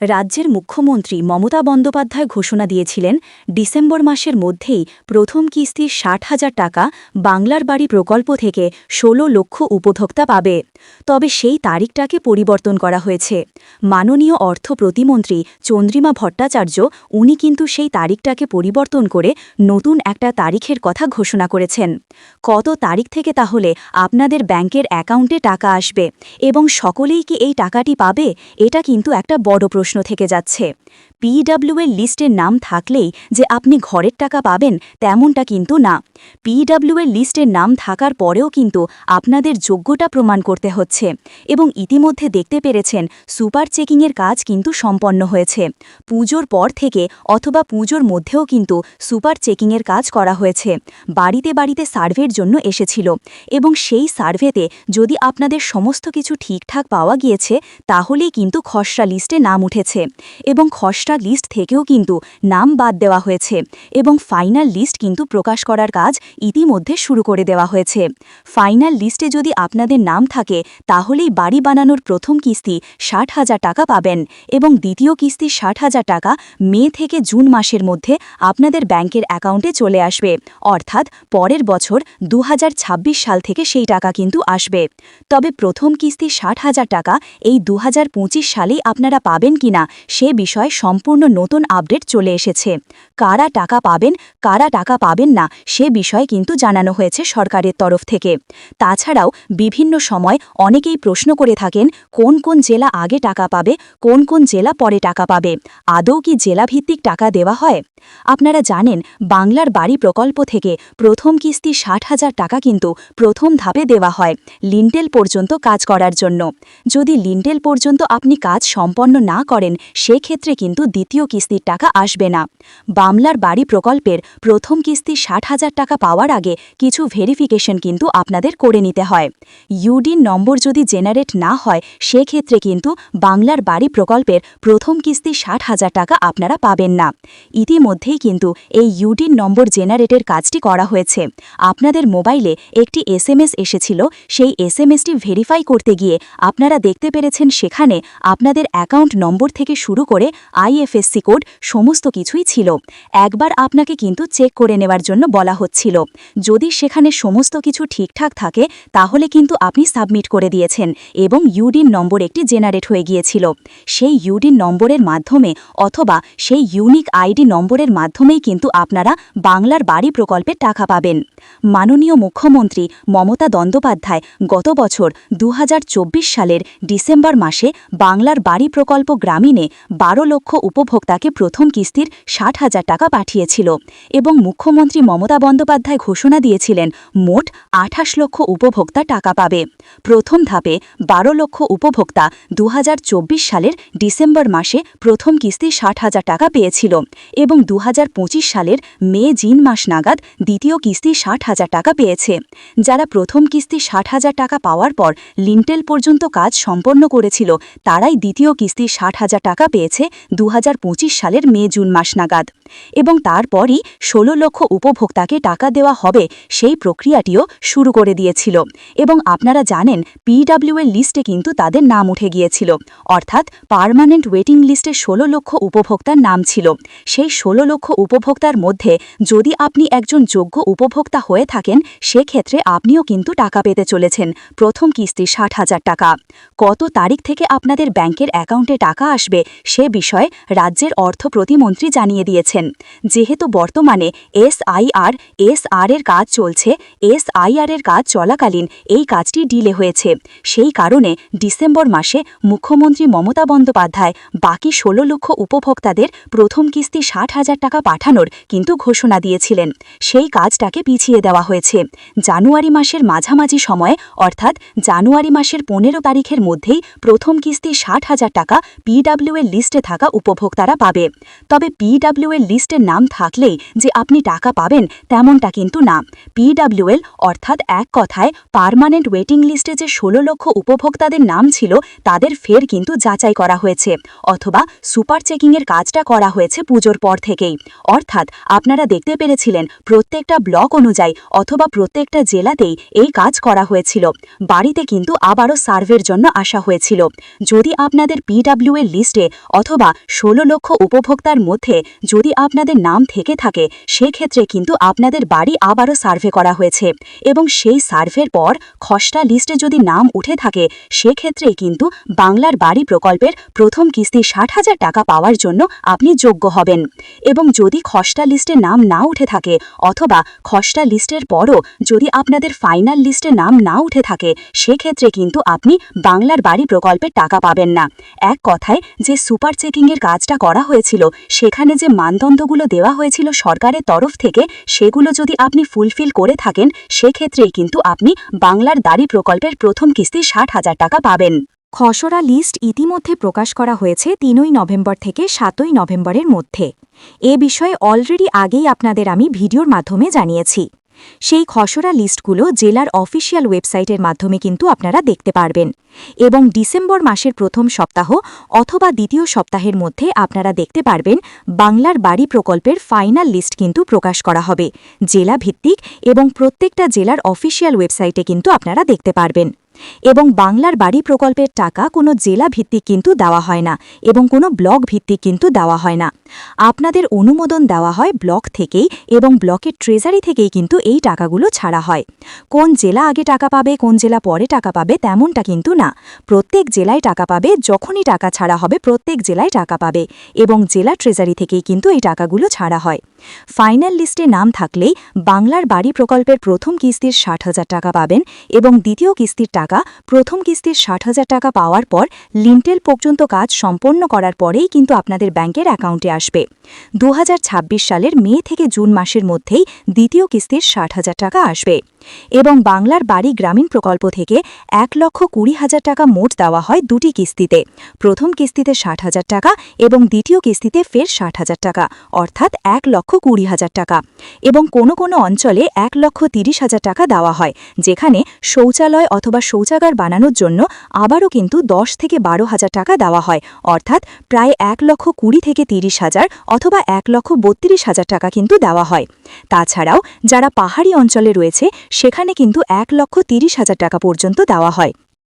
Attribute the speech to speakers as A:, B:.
A: রাজ্যের মুখ্যমন্ত্রী মমতা বন্দ্যোপাধ্যায় ঘোষণা দিয়েছিলেন, ডিসেম্বর মাসের মধ্যেই প্রথম কিস্তির ষাট হাজার টাকা বাংলার বাড়ি প্রকল্প থেকে ১৬ লক্ষ উপভোক্তা পাবে। তবে সেই তারিখটাকে পরিবর্তন করা হয়েছে। মাননীয় অর্থ প্রতিমন্ত্রী চন্দ্রিমা ভট্টাচার্য, উনি কিন্তু সেই তারিখটাকে পরিবর্তন করে নতুন একটা তারিখের কথা ঘোষণা করেছেন। কত তারিখ থেকে তাহলে আপনাদের ব্যাংকের অ্যাকাউন্টে টাকা আসবে এবং সকলেই কি এই টাকাটি পাবে? এটা কিন্তু একটা বড় প্রশ্ন। থেকে যাচ্ছে। পিডব্লিউ এর লিস্টের নাম থাকলেই যে আপনি ঘরের টাকা পাবেন তেমনটা কিন্তু না। পিডব্লিউ এর লিস্টের নাম থাকার পরেও কিন্তু আপনাদের যোগ্যটা প্রমাণ করতে হচ্ছে এবং ইতিমধ্যে দেখতে পেরেছেন সুপার চেকিংয়ের কাজ কিন্তু সম্পন্ন হয়েছে। পুজোর পর থেকে অথবা পুজোর মধ্যেও কিন্তু সুপার চেকিংয়ের কাজ করা হয়েছে। বাড়িতে বাড়িতে সার্ভের জন্য এসেছিল এবং সেই সার্ভেতে যদি আপনাদের সমস্ত কিছু ঠিকঠাক পাওয়া গিয়েছে তাহলেই কিন্তু খসড়া লিস্টে নাম উঠেছে এবং খসড়া লিস্ট থেকেও কিন্তু নাম বাদ দেওয়া হয়েছে এবং ফাইনাল লিস্ট কিন্তু প্রকাশ করার কাজ ইতিমধ্যে শুরু করে দেওয়া হয়েছে। ফাইনাল লিস্টে যদি আপনাদের নাম থাকে, তাহলেই বাড়ি বানানোর প্রথম কিস্তি ষাট হাজার টাকা পাবেন এবং দ্বিতীয় কিস্তি ষাট হাজার টাকা মে থেকে জুন মাসের মধ্যে আপনাদের ব্যাংকের অ্যাকাউন্টে চলে আসবে। অর্থাৎ পরের বছর দু হাজার ছাব্বিশ সাল থেকে সেই টাকা কিন্তু আসবে। তবে প্রথম কিস্তি ষাট হাজার টাকা এই দু হাজার পঁচিশ সালেই আপনারা পাবেন কিনা সে বিষয়ে সম্পূর্ণ নতুন আপডেট চলে এসেছে। কারা টাকা পাবেন, কারা টাকা পাবেন না, সে বিষয়ে কিন্তু জানানো হয়েছে সরকারের তরফ থেকে। তাছাড়াও বিভিন্ন সময় অনেকেই প্রশ্ন করে থাকেন, কোন কোন জেলা আগে টাকা পাবে, কোন কোন জেলা পরে টাকা পাবে? আদৌ কি জেলাভিত্তিক টাকা দেওয়া হয়? আপনারা জানেন, বাংলার বাড়ি প্রকল্প থেকে প্রথম কিস্তি ষাট হাজার টাকা কিন্তু প্রথম ধাপে দেওয়া হয়, লিন্টেল পর্যন্ত কাজ করার জন্য। যদি লিন্টেল পর্যন্ত আপনি কাজ সম্পন্ন না করেন, সেক্ষেত্রে কিন্তু দ্বিতীয় কিস্তির টাকা আসবে না। বামলার বাড়ি প্রকল্পের প্রথম কিস্তি ষাট হাজার টাকা পাওয়ার আগে কিছু ভেরিফিকেশন কিন্তু আপনাদের করে নিতে হয়। ইউডিন নম্বর যদি জেনারেট না হয়, সেক্ষেত্রে কিন্তু বাংলার বাড়ি প্রকল্পের প্রথম কিস্তি ষাট হাজার টাকা আপনারা পাবেন না। ইতিমধ্যেই কিন্তু এই ইউডিন নম্বর জেনারেটের কাজটি করা হয়েছে। আপনাদের মোবাইলে একটি এসএমএস এসেছিল, সেই এসএমএসটি ভেরিফাই করতে গিয়ে আপনারা দেখতে পেরেছেন সেখানে আপনাদের অ্যাকাউন্ট নম্বর থেকে শুরু করে আইএফএসসি কোড সমস্ত কিছুই ছিল। একবার আপনাকে কিন্তু চেক করে নেওয়ার জন্য বলা হচ্ছিল। যদি সেখানে সমস্ত কিছু ঠিকঠাক থাকে, তাহলে কিন্তু আপনি সাবমিট করে দিয়েছেন এবং ইউডিন নম্বর একটি জেনারেট হয়ে গিয়েছিল। সেই ইউডিন নম্বরের মাধ্যমে অথবা সেই ইউনিক আইডি নম্বরের মাধ্যমেই কিন্তু আপনারা বাংলার বাড়ি প্রকল্পের টাকা পাবেন। মাননীয় মুখ্যমন্ত্রী মমতা বন্দ্যোপাধ্যায় গত বছর দু হাজার চব্বিশ সালের ডিসেম্বর মাসে বাংলার বাড়ি প্রকল্প গ্রামীণে বারো লক্ষ উপভোক্তাকে প্রথম কিস্তির ষাট হাজার টাকা পাঠিয়েছিল এবং মুখ্যমন্ত্রী মমতা বন্দ্যোপাধ্যায় ঘোষণা দিয়েছিলেন, মোট আঠাশ লক্ষ উপভোক্তা টাকা পাবে। প্রথম ধাপে বারো লক্ষ উপভোক্তা দু হাজার চব্বিশ সালের ডিসেম্বর মাসে প্রথম কিস্তি ষাট হাজার টাকা পেয়েছিল এবং দু হাজার পঁচিশ সালের মে জিন মাস নাগাদ দ্বিতীয় কিস্তি ষাট হাজার টাকা পেয়েছে। যারা প্রথম কিস্তি ষাট হাজার টাকা পাওয়ার পর লিন্টেল পর্যন্ত কাজ সম্পন্ন করেছিল, তারাই দ্বিতীয় কিস্তি ষাট হাজার টাকা পেয়েছে দু হাজার পঁচিশ সালের মে জুন মাস নাগাদ। এবং তারপরই ষোলো লক্ষ উপভোক্তাকে টাকা দেওয়া হবে সেই প্রক্রিয়াটিও শুরু করে দিয়েছিল। এবং আপনারা জানেন পিডব্লিউ এর লিস্টে কিন্তু তাদের নাম উঠে গিয়েছিল। অর্থাৎ পার্মানেন্ট ওয়েটিং লিস্টে ষোলো লক্ষ উপভোক্তার নাম ছিল। সেই ষোলো লক্ষ উপভোক্তার মধ্যে যদি আপনি একজন যোগ্য উপভোক্তা হয়ে থাকেন, সেক্ষেত্রে আপনিও কিন্তু টাকা পেতে চলেছেন। প্রথম কিস্তি ষাট হাজার টাকা। কত তারিখ থেকে আপনাদের ব্যাংকের অ্যাকাউন্টে টাকা আসবে, সে বিষয়ে রাজ্যের অর্থ প্রতিমন্ত্রী জানিয়ে দিয়েছেন। যেহেতু বর্তমানে এসআইআর এসআর এর কাজ চলছে এসআইআর এর কাজ চলাকালীন এই কাজটি ডিলে হয়েছে। সেই কারণে ডিসেম্বর মাসে মুখ্যমন্ত্রী মমতা বন্দ্যোপাধ্যায় বাকি ষোলো লক্ষ উপভোক্তাদের প্রথম কিস্তি ষাট হাজার টাকা পাঠানোর কিন্তু ঘোষণা দিয়েছিলেন। সেই কাজটাকে পিছিয়ে দেওয়া হয়েছে। জানুয়ারি মাসের মাঝামাঝি সময়ে, অর্থাৎ জানুয়ারি মাসের পনেরো তারিখের মধ্যেই প্রথম কিস্তি ষাট হাজার টাকা পিডব্লিউ এর লিস্টে থাকা উপভোক্তারা পাবে। তবে পিডব্লিউ এর লিস্টের নাম থাকলেই যে আপনি টাকা পাবেন তেমনটা কিন্তু না। পিডব্লিউএল অর্থাৎ এক কথায় পার্মানেন্ট ওয়েটিং লিস্টে যে ষোলো লক্ষ উপভোক্তাদের নাম ছিল, তাদের ফের কিন্তু যাচাই করা হয়েছে। অথবা সুপার চেকিংয়ের কাজটা করা হয়েছে পুজোর পর থেকে থেকেই। অর্থাৎ আপনারা দেখতে পেরেছিলেন প্রত্যেকটা ব্লক অনুযায়ী অথবা প্রত্যেকটা জেলাতেই এই কাজ করা হয়েছিল। বাড়িতে কিন্তু আবারও সার্ভের জন্য আসা হয়েছিল। যদি আপনাদের পিডাব্লিউ এর লিস্টে অথবা ষোলো লক্ষ উপভোক্তার মধ্যে যদি আপনাদের নাম থেকে থাকে, সেক্ষেত্রে কিন্তু আপনাদের বাড়ি আবারও সার্ভে করা হয়েছে। এবং সেই সার্ভের পর খসড়া লিস্টে যদি নাম উঠে থাকে, সেক্ষেত্রেই কিন্তু বাংলার বাড়ি প্রকল্পের প্রথম কিস্তি ষাট হাজার টাকা পাওয়ার জন্য আপনি যোগ্য হবেন। এবং যদি খসড়া লিস্টে নাম না উঠে থাকে অথবা খসড়া লিস্টের পরও যদি আপনাদের ফাইনাল লিস্টে নাম না উঠে থাকে, সেক্ষেত্রে কিন্তু আপনি বাংলার বাড়ি প্রকল্পের টাকা পাবেন না। এক কথায়, যে সুপার চেকিংয়ের কাজটা করা হয়েছিল, সেখানে যে মানদণ্ডগুলো দেওয়া হয়েছিল সরকারের তরফ থেকে, সেগুলো যদি আপনি ফুলফিল করে থাকেন, সেক্ষেত্রেই কিন্তু আপনি বাংলার দাড়ি প্রকল্পের প্রথম কিস্তি ষাট হাজার টাকা পাবেন। খসড়া লিস্ট ইতিমধ্যে প্রকাশ করা হয়েছে তিনই নভেম্বর থেকে সাতই নভেম্বরের মধ্যে। এ বিষয়ে অলরেডি আগেই আপনাদের আমি ভিডিওর মাধ্যমে জানিয়েছি। সেই খসড়া লিস্টগুলো জেলার অফিসিয়াল ওয়েবসাইটের মাধ্যমে কিন্তু আপনারা দেখতে পারবেন এবং ডিসেম্বর মাসের প্রথম সপ্তাহ অথবা দ্বিতীয় সপ্তাহের মধ্যে আপনারা দেখতে পারবেন বাংলার বাড়ি প্রকল্পের ফাইনাল লিস্ট কিন্তু প্রকাশ করা হবে জেলা ভিত্তিক এবং প্রত্যেকটা জেলার অফিসিয়াল ওয়েবসাইটে কিন্তু আপনারা দেখতে পারবেন। এবং বাংলার বাড়ি প্রকল্পের টাকা কোনো জেলা ভিত্তিক কিন্তু দেওয়া হয় না এবং কোনো ব্লক ভিত্তিক কিন্তু দেওয়া হয় না। আপনাদের অনুমোদন দেওয়া হয় ব্লক থেকেই এবং ব্লকের ট্রেজারি থেকেই কিন্তু এই টাকাগুলো ছাড়া হয়। কোন জেলা আগে টাকা পাবে, কোন জেলা পরে টাকা পাবে তেমনটা কিন্তু না। প্রত্যেক জেলায় টাকা পাবে, যখনই টাকা ছাড়া হবে প্রত্যেক জেলায় টাকা পাবে এবং জেলা ট্রেজারি থেকেই কিন্তু এই টাকাগুলো ছাড়া হয়। ফাইনাল লিস্টে নাম থাকলেই বাংলার বাড়ি প্রকল্পের প্রথম কিস্তির ষাট হাজার টাকা পাবেন এবং দ্বিতীয় কিস্তির টাকা, প্রথম কিস্তির ষাট হাজার টাকা পাওয়ার পর লিন্টেল পর্যন্ত কাজ সম্পন্ন করার পরেই কিন্তু আপনাদের ব্যাংকের অ্যাকাউন্টে আসবে। দু হাজার ছাব্বিশ সালের মে থেকে জুন মাসের মধ্যেই দ্বিতীয় কিস্তির ষাট হাজার টাকা আসবে। এবং বাংলার বাড়ি গ্রামীণ প্রকল্প থেকে এক লক্ষ কুড়ি হাজার টাকা মোট দেওয়া হয় দুটি কিস্তিতে। প্রথম কিস্তিতে ষাট হাজার টাকা এবং দ্বিতীয় কিস্তিতে ফের ষাট হাজার টাকা, অর্থাৎ এক লক্ষ কুড়ি হাজার টাকা। এবং কোনো কোনো অঞ্চলে এক লক্ষ তিরিশ হাজার টাকা দেওয়া হয়, যেখানে শৌচালয় অথবা শৌচাগার বানানোর জন্য আবারও কিন্তু দশ থেকে বারো হাজার টাকা দেওয়া হয়, অর্থাৎ প্রায় এক লক্ষ কুড়ি থেকে তিরিশ হাজার অথবা এক লক্ষ বত্রিশ হাজার টাকা কিন্তু দেওয়া হয়। তাছাড়াও যারা পাহাড়ি অঞ্চলে রয়েছে সেখানে কিন্তু এক লক্ষ তিরিশ হাজার টাকা পর্যন্ত দেওয়া হয়।